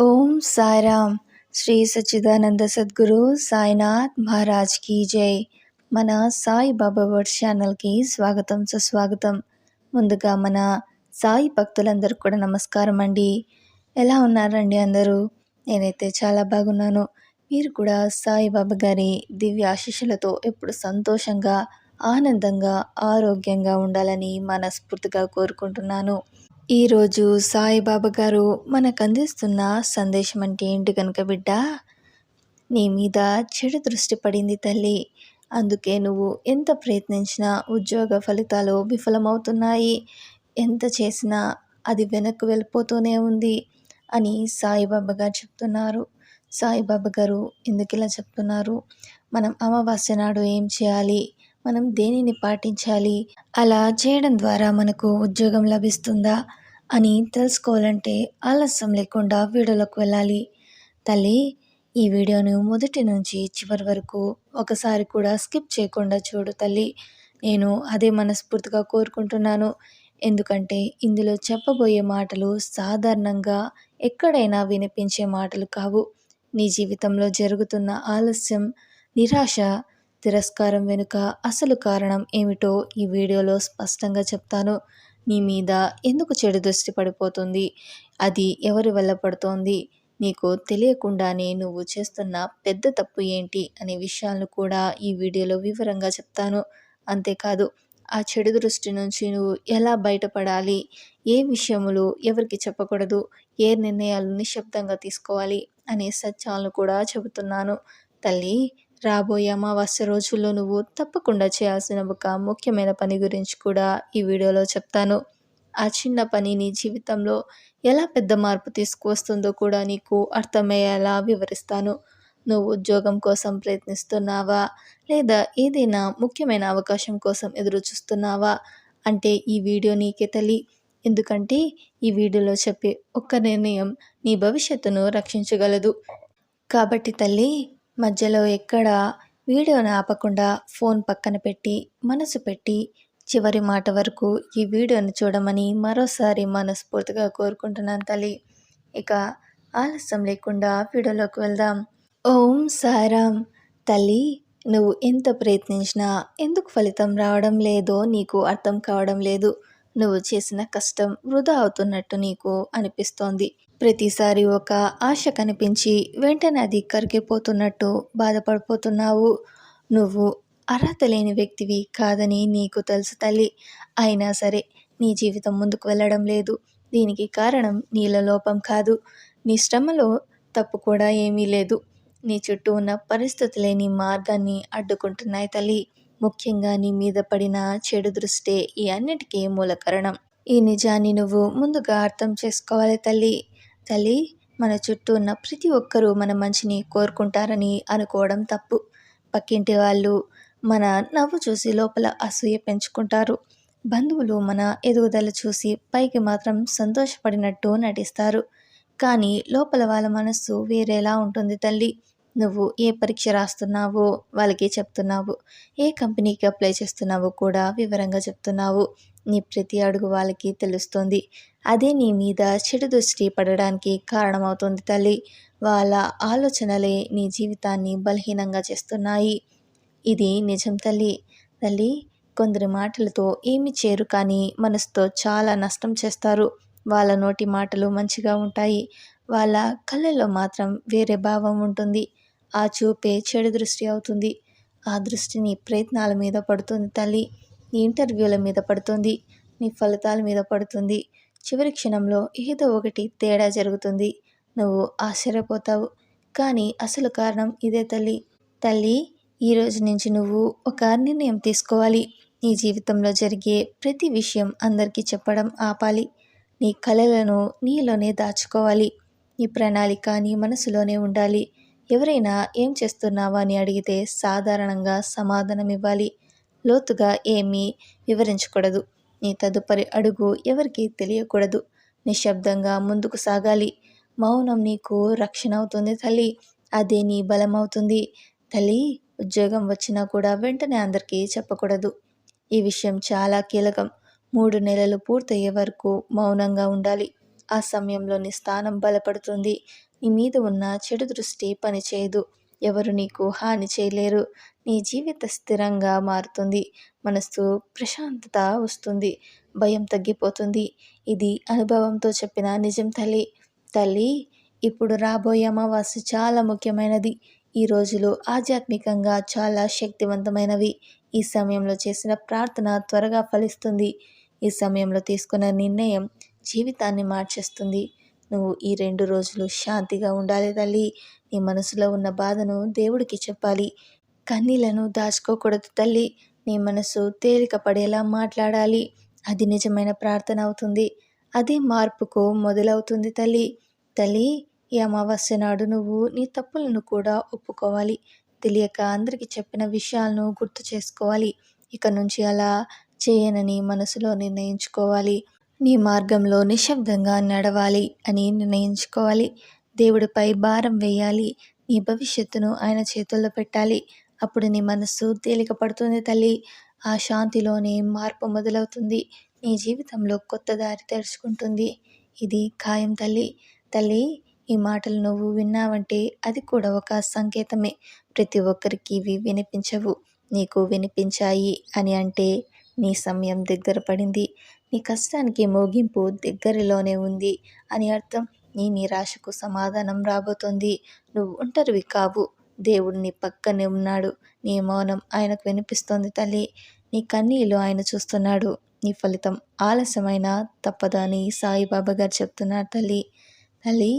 ఓం సాయిరామ్. శ్రీ సచ్చిదానంద సద్గురు సాయినాథ్ మహారాజ్ కీ జై. మన సాయి బాబా వర్డ్ ఛానల్కి స్వాగతం సుస్వాగతం. ముందుగా మన సాయి భక్తులందరికీ కూడా నమస్కారం అండి. ఎలా ఉన్నారండి అందరూ? నేనైతే చాలా బాగున్నాను. మీరు కూడా సాయిబాబా గారి దివ్య ఆశీస్సులతో ఎప్పుడు సంతోషంగా ఆనందంగా ఆరోగ్యంగా ఉండాలని మనస్ఫూర్తిగా కోరుకుంటున్నాను. ఈరోజు సాయిబాబా గారు మనకు అందిస్తున్న సందేశం అంటే ఏంటి కనుక బిడ్డ? నీ మీద చెడు దృష్టి పడింది తల్లి. అందుకే నువ్వు ఎంత ప్రయత్నించినా ఉద్యోగ ఫలితాలు విఫలమవుతున్నాయి. ఎంత చేసినా అది వెనక్కు వెళ్ళిపోతూనే ఉంది అని సాయిబాబా గారు చెప్తున్నారు. సాయిబాబా గారు ఎందుకు ఇలా చెప్తున్నారు? మనం అమావాస్య నాడు ఏం చేయాలి? మనం దేనిని పాటించాలి? అలా చేయడం ద్వారా మనకు ఉద్యోగం లభిస్తుందా? అని తెలుసుకోవాలంటే ఆలస్యం లేకుండా వీడియోలోకి వెళ్ళాలి. తల్లి ఈ వీడియోను మొదటి నుంచి చివరి వరకు ఒకసారి కూడా స్కిప్ చేయకుండా చూడు తల్లి. నేను అదే మనస్ఫూర్తిగా కోరుకుంటున్నాను. ఎందుకంటే ఇందులో చెప్పబోయే మాటలు సాధారణంగా ఎక్కడైనా వినిపించే మాటలు కావు. నీ జీవితంలో జరుగుతున్న ఆలస్యం నిరాశ తిరస్కారం వెనుక అసలు కారణం ఏమిటో ఈ వీడియోలో స్పష్టంగా చెప్తాను. నీ మీద ఎందుకు చెడు దృష్టి పడిపోతుంది? అది ఎవరి వల్ల పడుతోంది? నీకు తెలియకుండానే నువ్వు చేస్తున్న పెద్ద తప్పు ఏంటి? అనే విషయాలను కూడా ఈ వీడియోలో వివరంగా చెప్తాను. అంతేకాదు ఆ చెడు దృష్టి నుంచి నువ్వు ఎలా బయటపడాలి? ఏ విషయములు ఎవరికి చెప్పకూడదు? ఏ నిర్ణయాలు నిశ్శబ్దంగా తీసుకోవాలి? అనే సత్యాలను కూడా చెబుతున్నాను. తల్లి రాబోయే అమావాస్య రోజుల్లో నువ్వు తప్పకుండా చేయాల్సిన ఒక ముఖ్యమైన పని గురించి కూడా ఈ వీడియోలో చెప్తాను. ఆ చిన్న పని నీ జీవితంలో ఎలా పెద్ద మార్పు తీసుకువస్తుందో కూడా నీకు అర్థమయ్యేలా వివరిస్తాను. నువ్వు ఉద్యోగం కోసం ప్రయత్నిస్తున్నావా? లేదా ఏదైనా ముఖ్యమైన అవకాశం కోసం ఎదురు చూస్తున్నావా అంటే ఈ వీడియో నీకే తల్లి. ఎందుకంటే ఈ వీడియోలో చెప్పే ఒక్క నిర్ణయం నీ భవిష్యత్తును రక్షించగలదు. కాబట్టి తల్లి మధ్యలో ఎక్కడ వీడియోను ఆపకుండా ఫోన్ పక్కన పెట్టి మనసు పెట్టి చివరి మాట వరకు ఈ వీడియోను చూడమని మరోసారి మనస్ఫూర్తిగా కోరుకుంటున్నాను తల్లి. ఇక ఆలస్యం లేకుండా వీడియోలోకి వెళ్దాం. ఓం సారాం. తల్లి నువ్వు ఎంత ప్రయత్నించినా ఎందుకు ఫలితం రావడం లేదో నీకు అర్థం కావడం లేదు. నువ్వు చేసిన కష్టం వృధా అవుతున్నట్టు నీకు అనిపిస్తోంది. ప్రతిసారి ఒక ఆశ కనిపించి వెంటనే అది కరిగిపోతున్నట్టు బాధపడిపోతున్నావు. నువ్వు అర్హత లేని వ్యక్తివి కాదని నీకు తెలుసు తల్లి. అయినా సరే నీ జీవితం ముందుకు వెళ్ళడం లేదు. దీనికి కారణం నీల లోపం కాదు. నీ శ్రమలో తప్పు కూడా ఏమీ లేదు. నీ చుట్టూ ఉన్న పరిస్థితులే నీ మార్గాన్ని అడ్డుకుంటున్నాయి తల్లి. ముఖ్యంగా నీ మీద పడిన చెడు దృష్టే ఈ అన్నిటికీ మూల కారణం. ఈ నిజాన్ని నువ్వు ముందుగా అర్థం చేసుకోవాలి తల్లి. తల్లి మన చుట్టూ ఉన్న ప్రతి ఒక్కరూ మన మంచిని కోరుకుంటారని అనుకోవడం తప్పు. పక్కింటి వాళ్ళు మన నవ్వు చూసి లోపల అసూయ పెంచుకుంటారు. బంధువులు మన ఎదుగుదల చూసి పైకి మాత్రం సంతోషపడినట్టు నటిస్తారు. కానీ లోపల వాళ్ళ మనస్సు వేరేలా ఉంటుంది తల్లి. నువ్వు ఏ పరీక్ష రాస్తున్నావో వాళ్ళకి చెప్తున్నావు. ఏ కంపెనీకి అప్లై చేస్తున్నావో కూడా వివరంగా చెప్తున్నావు. నీ ప్రతి అడుగు వాళ్ళకి తెలుస్తుంది. అదే నీ మీద చెడు దృష్టి పడడానికి కారణమవుతుంది తల్లి. వాళ్ళ ఆలోచనలే నీ జీవితాన్ని బలహీనంగా చేస్తున్నాయి. ఇది నిజం తల్లి. తల్లి కొందరి మాటలతో ఏమి చేరు కానీ మనసుతో చాలా నష్టం చేస్తారు. వాళ్ళ నోటి మాటలు మంచిగా ఉంటాయి. వాళ్ళ కళ్ళల్లో మాత్రం వేరే భావం ఉంటుంది. ఆ చూపే చెడు దృష్టి అవుతుంది. ఆ దృష్టిని ప్రయత్నాల మీద పడుతుంది తల్లి. నీ ఇంటర్వ్యూల మీద పడుతుంది. నీ ఫలితాల మీద పడుతుంది. చివరి క్షణంలో ఏదో ఒకటి తేడా జరుగుతుంది. నువ్వు ఆశ్చర్యపోతావు. కానీ అసలు కారణం ఇదే తల్లి. తల్లి ఈ రోజు నుంచి నువ్వు ఒక నిర్ణయం తీసుకోవాలి. నీ జీవితంలో జరిగే ప్రతి విషయం అందరికీ చెప్పడం ఆపాలి. నీ కళలను నీలోనే దాచుకోవాలి. నీ ప్రణాళిక నీ మనసులోనే ఉండాలి. ఎవరైనా ఏం చేస్తున్నావా అని అడిగితే సాధారణంగా సమాధానం ఇవ్వాలి లోతుగా ఏమీ వివరించకూడదు. నీ తదుపరి అడుగు ఎవరికి తెలియకూడదు. నిశ్శబ్దంగా ముందుకు సాగాలి. మౌనం నీకు రక్షణ అవుతుంది తల్లి. అదే నీ బలం అవుతుంది. తల్లి ఉద్యోగం వచ్చినా కూడా వెంటనే అందరికీ చెప్పకూడదు. ఈ విషయం చాలా కీలకం. మూడు నెలలు పూర్తయ్యే వరకు మౌనంగా ఉండాలి. ఆ సమయంలో నీ స్థానం బలపడుతుంది. నీ మీద ఉన్న చెడు దృష్టి పనిచేయదు. ఎవరు నీకు హాని చేయలేరు. నీ జీవిత స్థిరంగా మారుతుంది. మనస్సు ప్రశాంతత వస్తుంది. భయం తగ్గిపోతుంది. ఇది అనుభవంతో చెప్పిన నిజం తల్లి. తల్లి ఇప్పుడు రాబోయే అమావాస్య చాలా ముఖ్యమైనది. ఈ రోజులు ఆధ్యాత్మికంగా చాలా శక్తివంతమైనవి. ఈ సమయంలో చేసిన ప్రార్థన త్వరగా ఫలిస్తుంది. ఈ సమయంలో తీసుకున్న నిర్ణయం జీవితాన్ని మార్చేస్తుంది. నువ్వు ఈ రెండు రోజులు శాంతిగా ఉండాలి తల్లి. నీ మనసులో ఉన్న బాధను దేవుడికి చెప్పాలి. కన్నీళ్ళను దాచుకోకూడదు తల్లి. నీ మనసు తేలిక పడేలా మాట్లాడాలి. అది నిజమైన ప్రార్థన అవుతుంది. అది మార్పుకు మొదలవుతుంది తల్లి. తల్లి ఈ అమావాస్య నాడు నువ్వు నీ తప్పులను కూడా ఒప్పుకోవాలి. తెలియక అందరికీ చెప్పిన విషయాలను గుర్తు చేసుకోవాలి. ఇక నుంచి అలా చేయనని మనసులో నిర్ణయించుకోవాలి. నీ మార్గంలో నిశ్శబ్దంగా నడవాలి అని నిర్ణయించుకోవాలి. దేవుడిపై భారం వేయాలి. నీ భవిష్యత్తును ఆయన చేతుల్లో పెట్టాలి. అప్పుడు నీ మనస్సు తేలిక పడుతుంది తల్లి. ఆ శాంతిలోనే మార్పు మొదలవుతుంది. నీ జీవితంలో కొత్త దారి తెరుచుకుంటుంది. ఇది ఖాయం తల్లి. తల్లి ఈ మాటలు నువ్వు విన్నావంటే అది కూడా ఒక సంకేతమే. ప్రతి ఒక్కరికి ఇవి వినిపించవు. నీకు వినిపించాయి అని అంటే నీ సమయం దగ్గర పడింది. నీ కష్టానికి మోగింపు దగ్గరలోనే ఉంది అని అర్థం నీ నిరాశకు సమాధానం రాబోతోంది. నువ్వు ఒంటరివి కావు. దేవుడు నీ పక్కనే ఉన్నాడు. నీ మౌనం ఆయనకు వినిపిస్తోంది తల్లి. నీ కన్నీళ్ళు ఆయన చూస్తున్నాడు. నీ ఫలితం ఆలస్యమైన తప్పదని సాయిబాబా గారు చెప్తున్నారు తల్లి. తల్లి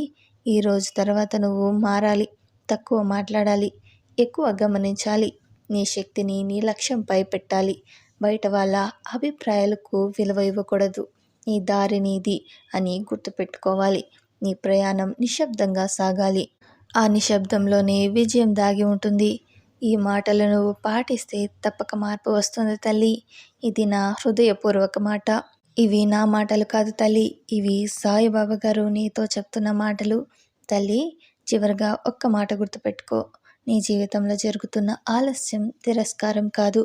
ఈరోజు తర్వాత నువ్వు మారాలి. తక్కువ మాట్లాడాలి. ఎక్కువ గమనించాలి. నీ శక్తిని నీ లక్ష్యంపై పెట్టాలి. బయట వాళ్ళ అభిప్రాయాలకు విలువ ఇవ్వకూడదు. నీ దారి నీది అని గుర్తుపెట్టుకోవాలి. నీ ప్రయాణం నిశ్శబ్దంగా సాగాలి. ఆ నిశ్శబ్దంలోనే విజయం దాగి ఉంటుంది. ఈ మాటలు నువ్వు పాటిస్తే తప్పక మార్పు వస్తుంది తల్లి. ఇది నా హృదయపూర్వక మాట. ఇవి నా మాటలు కాదు తల్లి. ఇవి సాయిబాబా గారు నీతో చెప్తున్న మాటలు. తల్లి చివరిగా ఒక్క మాట గుర్తుపెట్టుకో. నీ జీవితంలో జరుగుతున్న ఆలస్యం తిరస్కారం కాదు.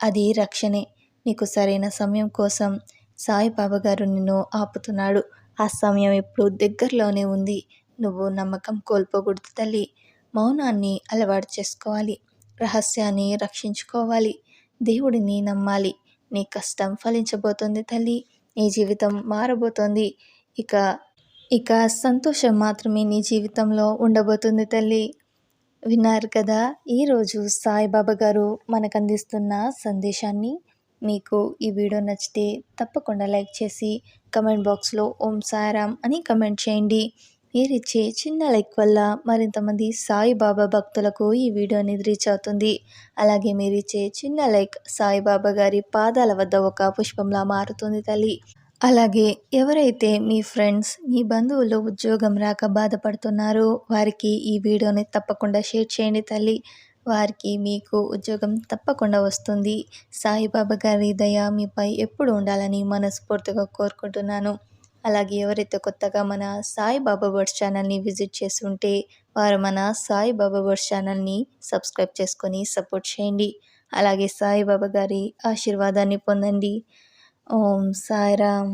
అది రక్షణే. నీకు సరైన సమయం కోసం సాయిబాబా గారు నిన్ను ఆపుతున్నాడు. ఆ సమయం ఇప్పుడు దగ్గరలోనే ఉంది. నువ్వు నమ్మకం కోల్పోకూడదు తల్లి. మౌనాన్ని అలవాటు చేసుకోవాలి. రహస్యాన్ని రక్షించుకోవాలి. దేవుడిని నమ్మాలి. నీ కష్టం ఫలించబోతోంది తల్లి. నీ జీవితం మారబోతోంది. ఇక ఇక సంతోషం మాత్రమే నీ జీవితంలో ఉండబోతుంది తల్లి. విన్నారు కదా? ఈరోజు సాయిబాబా గారు మనకు అందిస్తున్న సందేశాన్ని మీకు ఈ వీడియో నచ్చితే తప్పకుండా లైక్ చేసి కమెంట్ బాక్స్లో ఓం సాయిరామ్ అని కమెంట్ చేయండి. మీరిచ్చే చిన్న లైక్ వల్ల మరింతమంది సాయిబాబా భక్తులకు ఈ వీడియో అనేది రీచ్ అవుతుంది. అలాగే మీరిచ్చే చిన్న లైక్ సాయిబాబా గారి పాదాల వద్ద ఒక పుష్పంలా మారుతుంది తల్లి. అలాగే ఎవరైతే మీ ఫ్రెండ్స్ మీ బంధువులు ఉద్యోగం రాక బాధపడుతున్నారో వారికి ఈ వీడియోని తప్పకుండా షేర్ చేయండి తల్లి. వారికి మీకు ఉద్యోగం తప్పకుండా వస్తుంది. సాయిబాబా గారి దయ మీపై ఎప్పుడు ఉండాలని మనస్ఫూర్తిగా కోరుకుంటున్నాను. అలాగే ఎవరైతే కొత్తగా మన సాయిబాబా వర్డ్స్ ఛానల్ని విజిట్ చేసి ఉంటే వారు మన సాయిబాబా వర్డ్స్ ఛానల్ని సబ్స్క్రైబ్ చేసుకొని సపోర్ట్ చేయండి. అలాగే సాయిబాబా గారి ఆశీర్వాదాన్ని పొందండి. ఓం సాయిరామ్